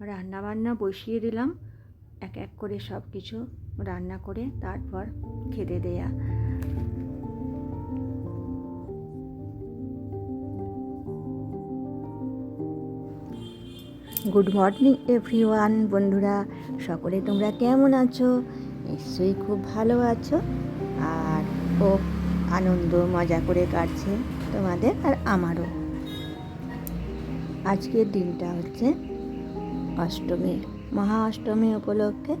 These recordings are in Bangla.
রান্না বান্না বসিয়ে দিলাম। এক এক করে সব কিছু রান্না করে তারপর খেতে দেয়া। গুড মর্নিং এভরিওয়ান বন্ধুরা, সকলে তোমরা কেমন আছো? নিশ্চয়ই খুব ভালো আছো। আর ও আনন্দ, মজা করে কাটছে তোমাদের আর আমারও। আজকের দিনটা হচ্ছে অষ্টমী, মহা অষ্টমী উপলক্ষে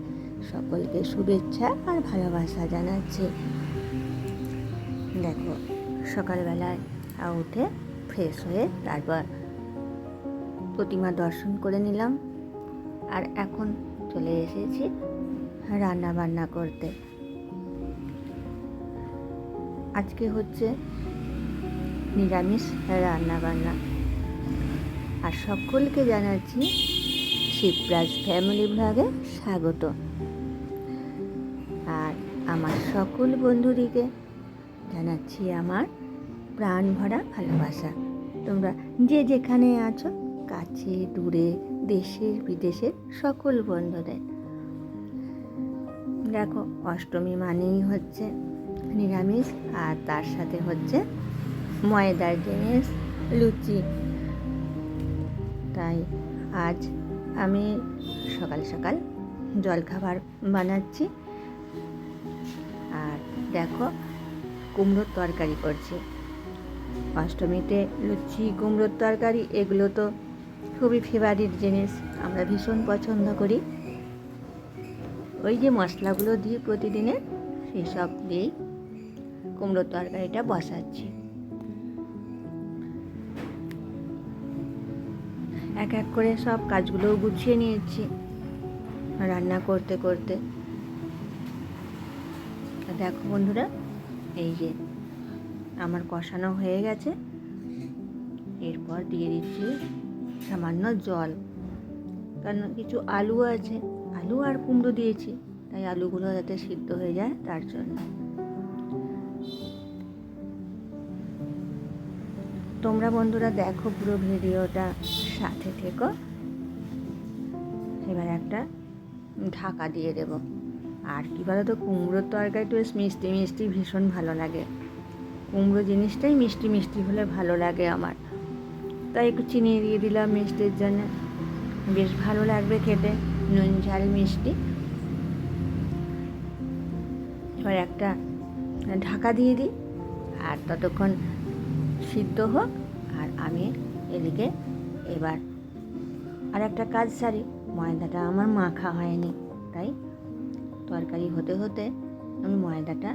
সকলকে শুভেচ্ছা আর ভালোবাসা জানাচ্ছি। দেখো সকালবেলায় উঠে ফ্রেশ হয়ে তারপর প্রতিমা দর্শন করে নিলাম। আর এখন চলে এসেছি রান্না বান্না করতে। আজকে হচ্ছে নিরামিষ রান্না বান্না আর সকলকে জানাচ্ছি শিবরাজ ফ্যামিলি ব্লগে স্বাগত। আর আমার সকল বন্ধুদিকে জানাচ্ছি আমার প্রাণ ভরা ভালোবাসা। তোমরা যে যেখানে আছো, কাছে, দূরে দেশের বিদেশের সকল বন্ধুদের। দেখো, অষ্টমী মানেই হচ্ছে নিরামিষ, আর তার সাথে হচ্ছে ময়দার জিনিস, লুচি। তাই আজ আমি সকাল সকাল জলখাবার বানাচ্ছি। আর দেখো, কুমড়োর তরকারি করছি। অষ্টমীতে লুচি, কুমড়োর তরকারি, এগুলো তো খুবই ফেভারিট জিনিস, আমরা ভীষণ পছন্দ করি। ওই যে মশলাগুলো দিয়ে প্রতিদিনের সেই সব দিয়েই কুমড়োর তরকারিটা বসাচ্ছি। এক এক করে সব কাজগুলো গুছিয়ে নিয়েছি। রান্না করতে করতে। দেখো বন্ধুরা, এই যে আমার কষানো হয়ে গেছে। এরপর দিয়ে দিচ্ছি সামান্য জল। কারণ কিছু আলু আছে, আলু আর কুমড়ো দিয়েছি, তাই আলুগুলো যাতে সিদ্ধ হয়ে যায় তার জন্য। তোমরা বন্ধুরা দেখো পুরো ভিডিওটা সাথে থেকো। এবার একটা ঢাকা দিয়ে দেব। আর কী বলো তো কুমড়োর তরকারি বেশ মিষ্টি মিষ্টি, ভীষণ ভালো লাগে। কুমড়ো জিনিসটাই মিষ্টি মিষ্টি হলে ভালো লাগে আমার। তাই একটু চিনি দিয়ে দিলাম মিষ্টির জন্য। বেশ ভালো লাগবে খেতে, নুন, ঝাল, মিষ্টি। এবার একটা ঢাকা দিয়ে দিই। আর ততক্ষণ সিদ্ধ হোক আর আমি এদিকে এবার আর একটা কাজ সারি। ময়দাটা আমার মাখা হয়নি, তাই তরকারি হতে হতে আমি ময়দাটা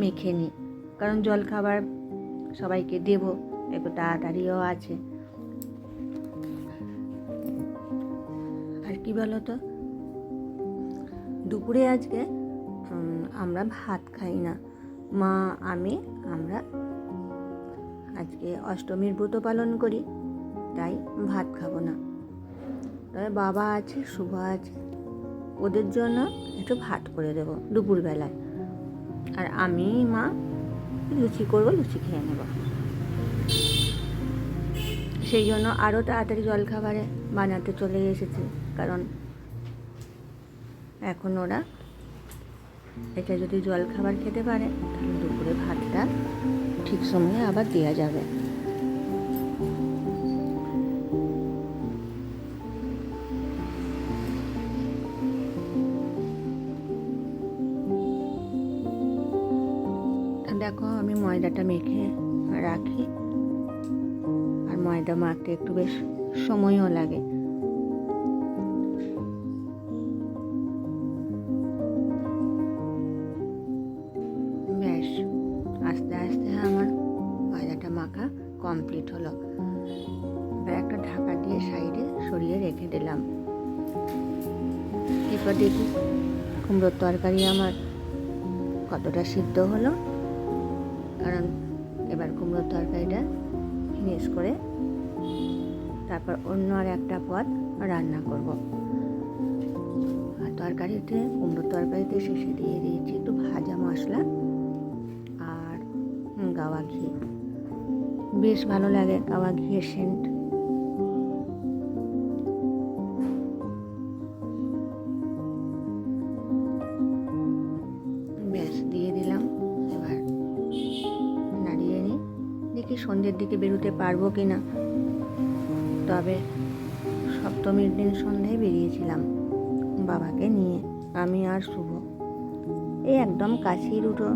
মেখে নিই। কারণ জল খাবার সবাইকে দেবো, একটু তাড়াতাড়িও আছে। আর কি বলো তো দুপুরে আজকে আমরা ভাত খাই না। মা, আমি, আমরা আজকে অষ্টমীর ব্রত পালন করি, তাই ভাত খাব না। তবে বাবা আছে, শুভ আছে, ওদের জন্য একটু ভাত করে দেব দুপুরবেলায়। আর আমি, মা, লুচি করব, লুচি খেয়ে নেব। সেই জন্য আরও তাড়াতাড়ি জলখাবারে বানাতে চলে এসেছি, কারণ এখন ওরা এটা যদি জলখাবার খেতে পারে, তাহলে দুপুরে ভাতটা ঠিক সময়ে আবার দেওয়া যাবে। দেখো, আমি ময়দাটা মেখে রাখি। আর ময়দা মাখতে একটু বেশ সময়ও লাগে। কমপ্লিট হলো। এবার একটা ঢাকা দিয়ে সাইডে সরিয়ে রেখে দিলাম। এরপর দেখি কুমড়োর তরকারি আমার কতটা সিদ্ধ হলো। কারণ এবার কুমড়োর তরকারিটা ফিনিশ করে তারপর অন্য আর একটা পদ রান্না করব। আর তরকারিতে, কুমড়োর তরকারিতে শেষে দিয়ে দিয়েছি একটু ভাজা মশলা আর গাওয়া ঘি। বেশ ভালো লাগে কাওয়া ঘিয়ের সেন্ট ব্যাস, দিয়ে দিলাম। এবার নাড়িয়ে নিই। দেখি সন্ধ্যের দিকে বেরোতে পারব কি না তবে সপ্তমীর দিন সন্ধ্যায় বেরিয়েছিলাম বাবাকে নিয়ে। আমি আর শুভ। এই একদম কাছেই দুটো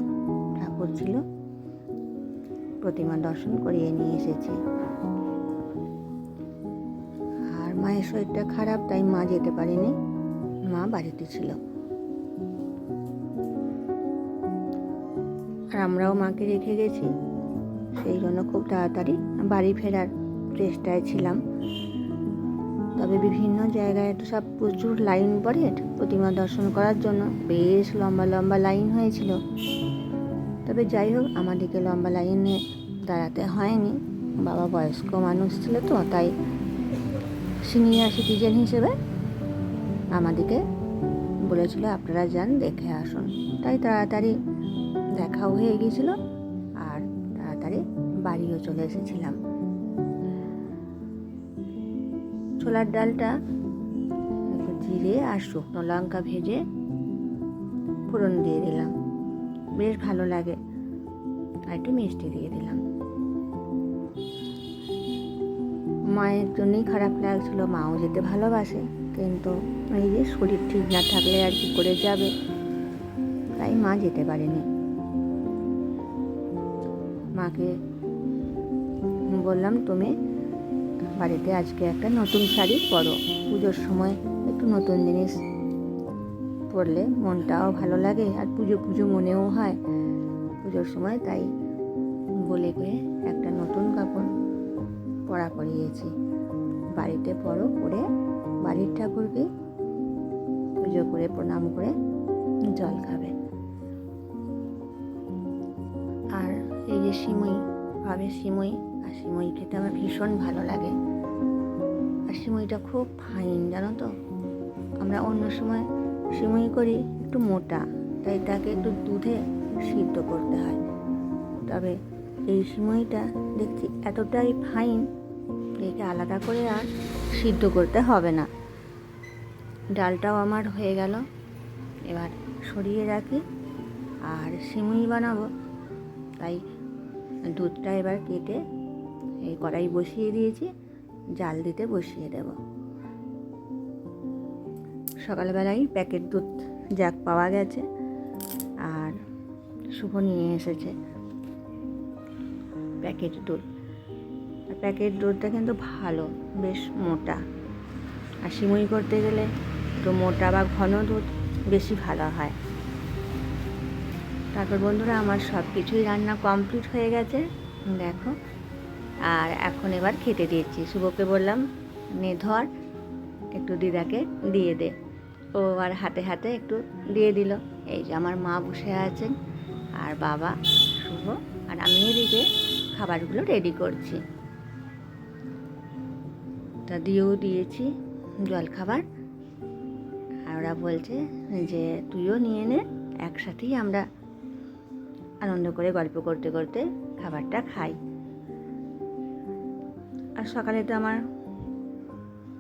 ঠাকুর ছিল। প্রতিমা দর্শন করিয়ে নিয়ে এসেছি। আর মায়ের শরীরটা খারাপ, তাই মা যেতে পারেনি। মা বাড়িতে ছিল। আর আমরাও মাকে রেখে গেছি। সেই জন্য খুব তাড়াতাড়ি বাড়ি ফেরার চেষ্টায় ছিলাম। তবে বিভিন্ন জায়গায় তো সব প্রচুর লাইন পড়ে প্রতিমা দর্শন করার জন্য। বেশ লম্বা লম্বা লাইন হয়েছিল। তবে যাই হোক আমাদেরকে লম্বা লাইনে দাঁড়াতে হয়নি। বাবা বয়স্ক মানুষ ছিল তো, তাই সিনিয়র সিটিজেন হিসেবে। আমাদেরকে বলেছিল, আপনারা যান, দেখে আসুন। তাই তাড়াতাড়ি দেখাও হয়ে গিয়েছিল আর তাড়াতাড়ি বাড়িও চলে এসেছিলাম। ছোলার ডালটা জিরে আর শুকনো লঙ্কা ভেজে ফোড়ন দিয়ে দিলাম। বেশ ভালো লাগে। আর একটু মিষ্টি দিয়ে দিলাম। মায়ের জন্যই খারাপ লাগছিল, মাও যেতে ভালোবাসে, কিন্তু এই যে শরীর ঠিক না থাকলে আর কি করে যাবে? তাই মা যেতে পারেনি। মাকে বললাম, তুমি বাড়িতে আজকে একটা নতুন শাড়ি পরো। পুজোর সময় একটু নতুন জিনিস পরলে মনটাও ভালো লাগে আর পুজো পুজো মনেও হয়। পুজোর সময় তাই বলে করে একটা নতুন কাপড় পরা করিয়েছি। বাড়িতে পরো, পরে বাড়ির ঠাকুরকে পুজো করে, প্রণাম করে জল খাবে। আর এই যে সিমুই, ভাবে সিমুই, আর সিমুই খেতে আমার ভীষণ ভালো লাগে। আর সিমুইটা খুব ফাইন জানো তো? আমরা অন্য সময় সিমুই করি একটু মোটা, তাই তাকে একটু দুধে সিদ্ধ করতে হয়। তবে এই সিমুইটা দেখছি এতটাই ফাইন একে আলাদা করে আর সিদ্ধ করতে হবে না। ডালটাও আমার হয়ে গেল, এবার সরিয়ে রাখি আর সিমুই বানাবো। তাই দুধটা এবার কেটে এই কড়াই বসিয়ে দিয়েছি, জাল দিতে বসিয়ে দেব। সকালবেলায় প্যাকেট দুধ যাক পাওয়া গেছে আর শুভ নিয়ে এসেছে প্যাকেট দুধ। প্যাকেট দুধটা কিন্তু ভালো, বেশ মোটা। আর সিমুই করতে গেলে একটু মোটা বা ঘন দুধ বেশি ভালো হয়। তারপর বন্ধুরা, আমার সব কিছুই রান্না কমপ্লিট হয়ে গেছে, দেখো। আর এখন এবার খেতে দিয়েছি। শুভকে বললাম, নে ধর, একটু দিদাকে দিয়ে দে। ও আর হাতে হাতে একটু দিয়ে দিল। এই যে আমার মা বসে আছেন আর বাবা, শুভ, আর আমি এদিকে খাবারগুলো রেডি করছি। তা দিয়েও দিয়েছি জল খাবার। আর ওরা বলছে যে, তুইও নিয়ে নে, একসাথেই আমরা আনন্দ করে গল্প করতে করতে খাবারটা খাই। আর সকালে তো আমার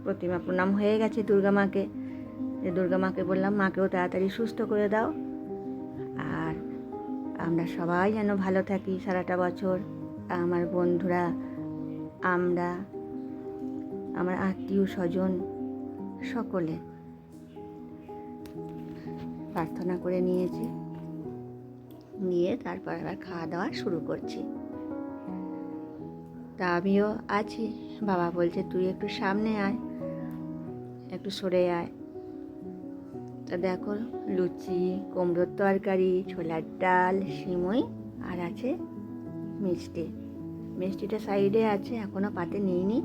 প্রতিমা প্রণাম হয়ে গেছে দুর্গা মাকে। যে দুর্গা মাকে বললাম, মাকেও তাড়াতাড়ি সুস্থ করে দাও। আর আমরা সবাই যেন ভালো থাকি সারাটা বছর। আমার বন্ধুরা, আমরা, আমার আত্মীয় স্বজন, সকলে প্রার্থনা করে নিয়েছি। নিয়ে তারপর আবার খাওয়া দাওয়া শুরু করছি। তা আমিও আছি। বাবা বলছে, তুই একটু সামনে আয়, একটু সরে আয়। তা দেখো, লুচি, কুমড়োর তরকারি, ছোলার ডাল, সিমই, আর আছে মিষ্টি। মিষ্টিটা সাইডে আছে এখনও পাতে নিইনি।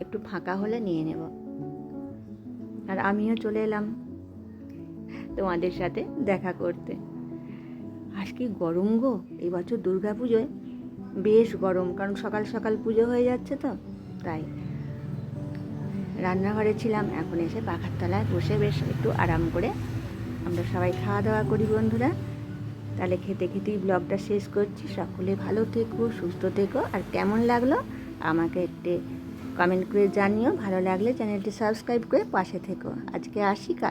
একটু ফাঁকা হলে নিয়ে নেব। আর আমিও চলে এলাম তোমাদের সাথে দেখা করতে। আজ কি গরম গো? এই বছর দুর্গা পুজোয় বেশ গরম, কারণ সকাল সকাল পুজো হয়ে যাচ্ছে তো, তাই। রান্নাঘরে ছিলাম, এখন এসে পাখার তলায় বসে বেশ একটু আরাম করে আমরা সবাই খাওয়া দাওয়া করি বন্ধুরা। তাহলে খেতে খেতেই ব্লগটা শেষ করছি। সকলে ভালো থেকো, সুস্থ থেকো। আর কেমন লাগল আমাকে একটু কমেন্ট করে জানিও। ভালো লাগলে চ্যানেলটি সাবস্ক্রাইব করে পাশে থেকো। আজকে আসি কা